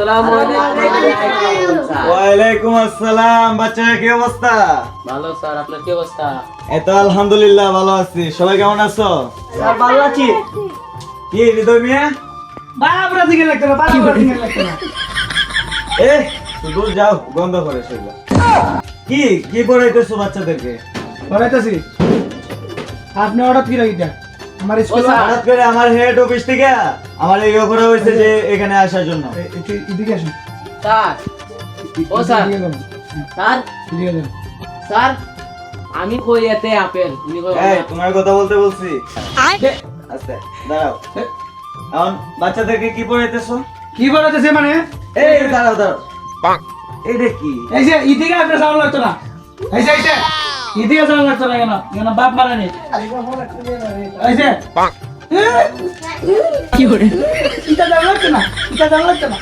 আসসালামু আলাইকুম। স্যার। ওয়ালাইকুম আসসালাম বাচ্চারা কি অবস্থা? ভালো স্যার আপনার কি অবস্থা? এই আলহামদুলিল্লাহ ভালো আছি। সবাই কেমন আছো? স্যার ভালো আছি। কি হৃদয় মিয়া? বাবরা দিকে লাগতে না বাবরা দিকে লাগতে না। এ দূর যাও করে সেগুলো কি কি পড়াইতেছো বাচ্চাদেরকে? আপনি হঠাৎ কি রাখিটা আমার স্কুল। হঠাৎ করে আমার হেড অফিস থেকে আমার এই করা হয়েছে যে এখানে আসার জন্য। এদিকে আসুন। স্যার। ও স্যার। স্যার। স্যার আমি কই এতে আপেল? তোমার কথা বলতে বলছি। আস্তে দাঁড়াও। এখন বাচ্চাদেরকে কি পড়াইতেছো? কি বলাইতেছে মানে? এই দাঁড়াও দাঁড়াও। এটা কি? এই যে ইদিকে আপনার সাউন্ড লাগতো না। এই যে। এই যে ইদিকে সাউন্ড লাগতো না কেন কেন বাপ মারা নেই। কি করে? ইটা যাওয়া লাগতো না? ইটা যাওয়া লাগতো না।